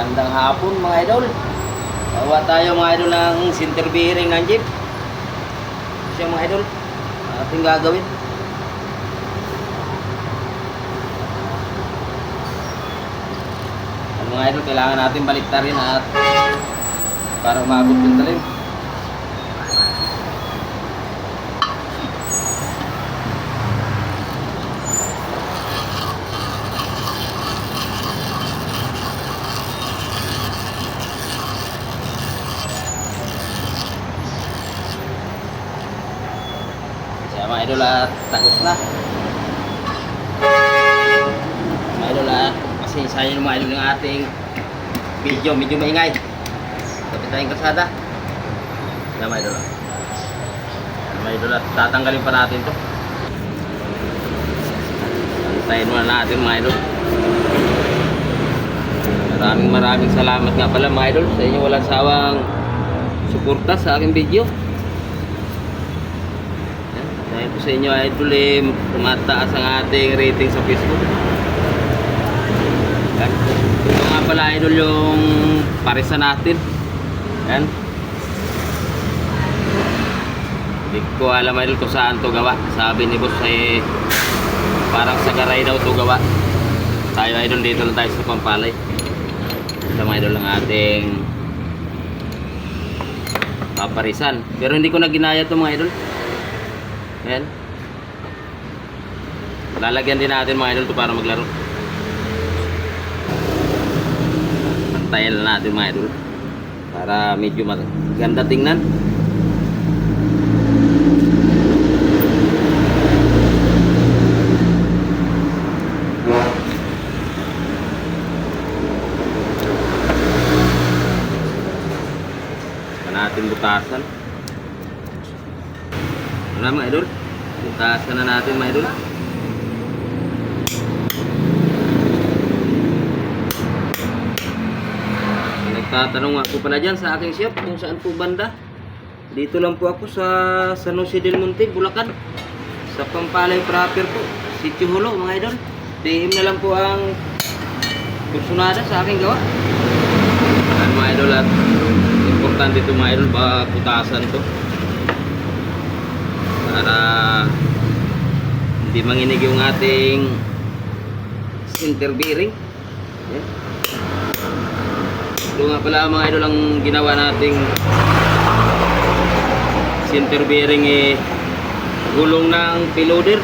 Gandang hapon mga idol. Gawa tayo mga idol ng center bearing ng jeep. Siya mga idol. Ating gagawin. Ano mga idol, kailangan natin baliktarin at para umabot yung talim. Siya mga idol at tagos na. Mga idol at kasi sa inyo mga idol yung ating video medyo maingay. Tapos tayong kasada. Siya mga idol. Mga idol at tatanggalin pa natin to. Antayin muna natin mga idol. Maraming maraming salamat nga pala mga idol sa inyo walang sawang suporta sa aking video. Yan. Dahil po sa inyo idol eh, tumataas ang ating rating sa Facebook. Yan. Ito nga pala idol yung parisa natin. Yan. Hindi ko alam idol kung saan to gawa. Sabi ni boss eh parang sa garay daw to gawa. Tayo idol dito lang tayo sa Pampalay. Ito mga idol ang ating paparisan. Pero hindi ko na ginaya to mga idol. Ayan. Lalagyan din natin mga idol to para maglaro. Pantayan na natin mga idol. Para medyo maganda tingnan. Natin butasan. Ano mga idol? Butasan na natin mga idol. Nagtatanong ako pala dyan sa aking shop kung saan po banda. Dito lang po ako sa San Jose del Monte, Bulacan. Sa Pampalay proper po. Sitio Hulo mga idol. DM na lang po ang kursunada sa aking gawa. Ano mga idol at importante ito mga idol ba putasan to para hindi manginig yung ating center bearing Yan. Ito nga pala mga idol ang ginawa nating center bearing eh gulong ng piloder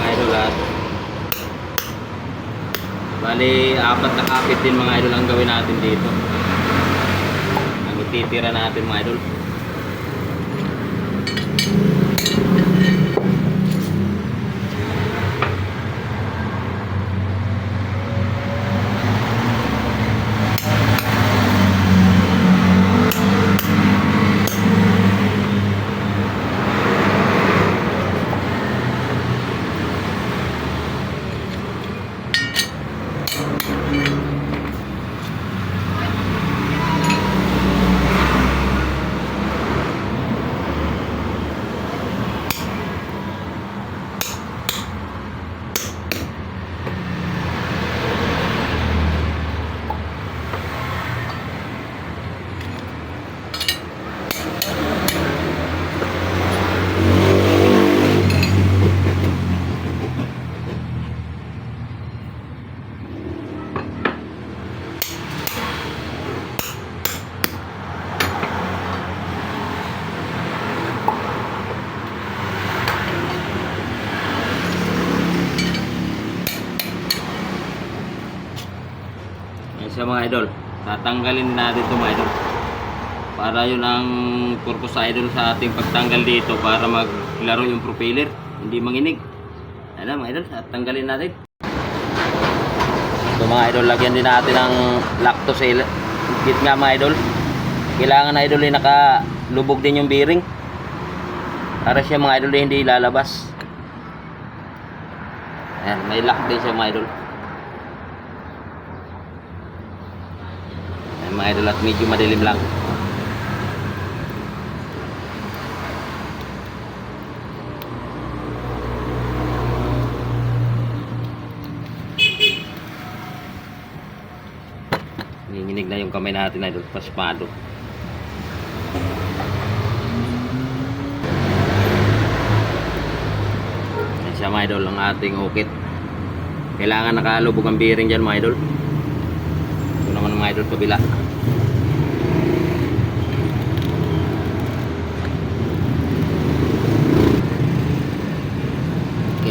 mga idol at Bali, apat na kapit din mga idol ang gawin natin dito. Ang ititira natin mga idol. Idol. Tatanggalin natin ito mga idol. Para yun ang purpose sa idol sa ating pagtanggal dito para maglaro yung propeller. Hindi manginig. Ayan mga idol. At tanggalin natin. Ito mga idol. Lagyan din natin ng lactose kit nga mga idol. Kailangan na idol ay nakalubog din yung bearing. Para siya mga idol ay hindi lalabas. Ayan, may lock din siya mga idol. mga idol at medyo madilim lang. Nanginginig na yung kamay natin idol. Paspado yan siya mga idol ang ating ukit. Kailangan nakalubog ang bearing dyan mga idol. Ito naman mga idol kabila.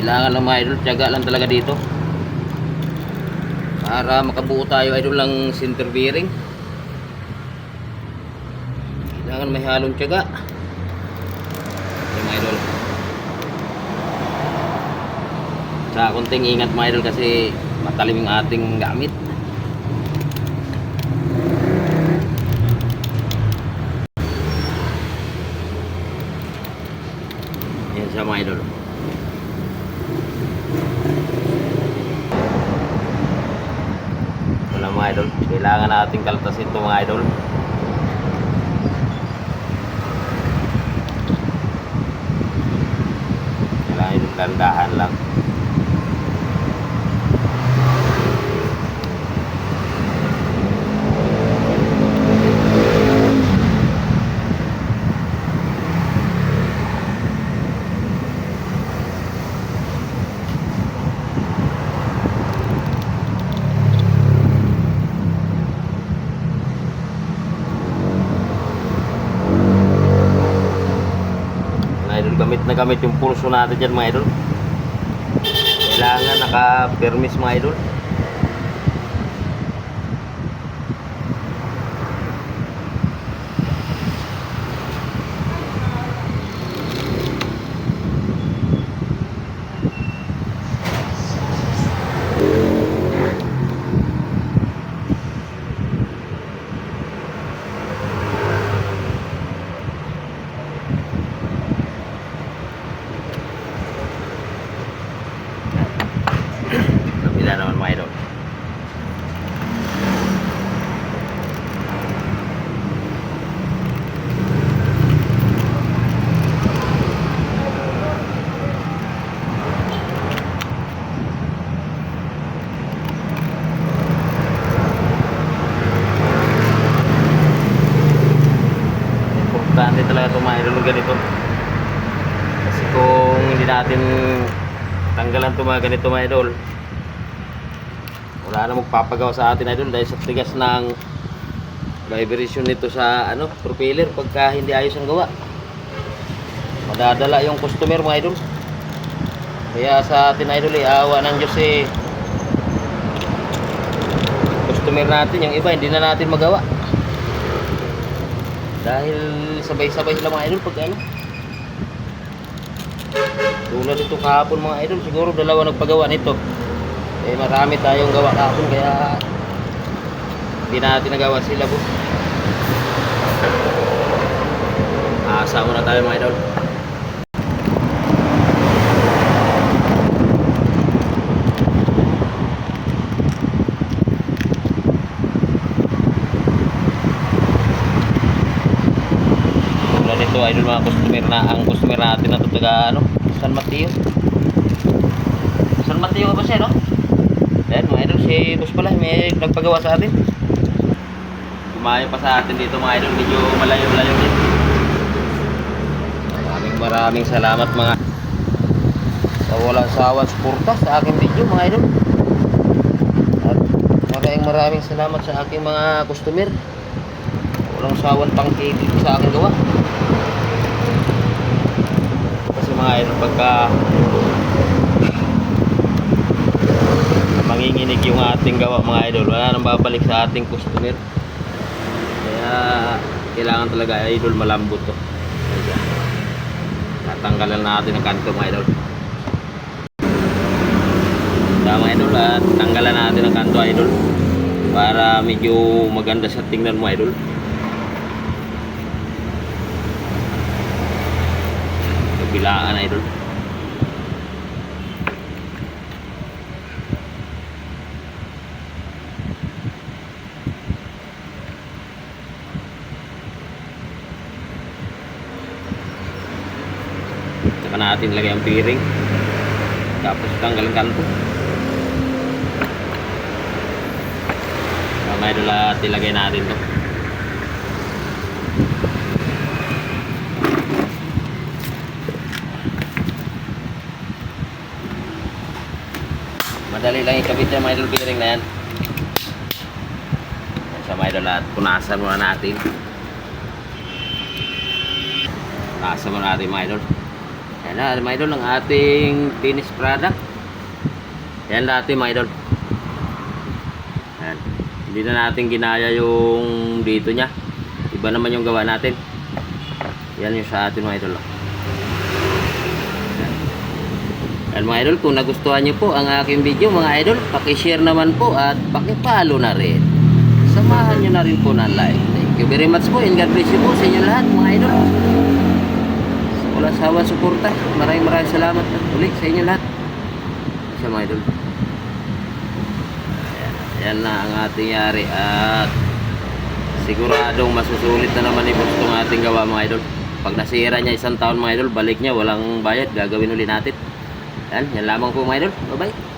Kailangan lang mga idol, tiyaga lang talaga dito. Para makabuo tayo idol lang center bearing. Kailangan may halong tiyaga. Okay, mga idol. Sa konting ingat mga idol kasi matalim yung ating gamit. Yan siya mga idol. Wala mga idol. Kailangan nating kaltasin to mga idol. Kailangan yung dandahan lang. Mga idol, gamit na gamit yung pulso natin dyan mga idol. Kailangan naka-permis mga idol. Kabila naman mga idol. Importante talaga ito mga idol ng ganito. Kasi kung hindi natin tanggalan ito mga ganito mga idol, wala na magpapagawa sa atin idol dahil sa tigas ng vibration nito sa ano propeller pagka hindi ayos ang gawa. Madadala yung customer mga idol. Kaya sa atin idol eh awa ng Diyos eh customer natin yung iba hindi na natin magawa. Dahil sabay-sabay sila mga idol pag ano tulad ito kahapon mga idol siguro dalawa nagpagawa nito. Eh marami tayong gawa kahapon kaya hindi natin nagawa sila po asa muna tayo mga idol. Idol mga customer na ang customer natin na taga ano San Mateo San Mateo ba siya no? Ayan mga idol, si boss pala, may nagpagawa sa atin. Kumayo pa sa atin dito mga idol, medyo malayo-layo din. Maraming maraming salamat mga sa walang sawang suporta sa aking video mga idol. At maraming maraming salamat sa aking mga customer. Walang sawang pangkitig sa aking gawa. Mga idol, pagka manginginig yung ating gawa mga idol. Wala nang babalik sa ating customer. Kaya kailangan talaga idol malambot to. Tatanggalan natin ang kanto mga idol. Tama idol at tanggalan natin ang kanto idol. Para medyo maganda sa tingnan mo idol kabilaan idol Saka natin lagay ang bearing. Tapos tanggal ang kanto. mga idol at ilagay natin to. Madali lang ikabit yung mga idol bearing na yan. Yan siya idol at punasan muna natin. Punasan muna natin mga idol. Yan na mga idol ang ating finished product. Yan dati mga idol. Yan. Hindi na natin ginaya yung dito niya. Iba naman yung gawa natin. Yan yung sa atin mga idol. oh. Yan. Yan mga idol, kung nagustuhan niyo po ang aking video mga idol, pakishare naman po at pakipalo na rin. Samahan niyo na rin po ng like. Thank you very much po and God bless you po sa inyo lahat mga idol. Sa walang suporta. Maraming maraming salamat ulit sa inyo lahat. Sa mga idol. Ayan, na ang ating yari at siguradong masusulit na naman ipos itong ating gawa mga idol. Pag nasira niya isang taon mga idol, balik niya, walang bayad, gagawin ulit natin. Yan, yan lamang po mga idol. Bye-bye.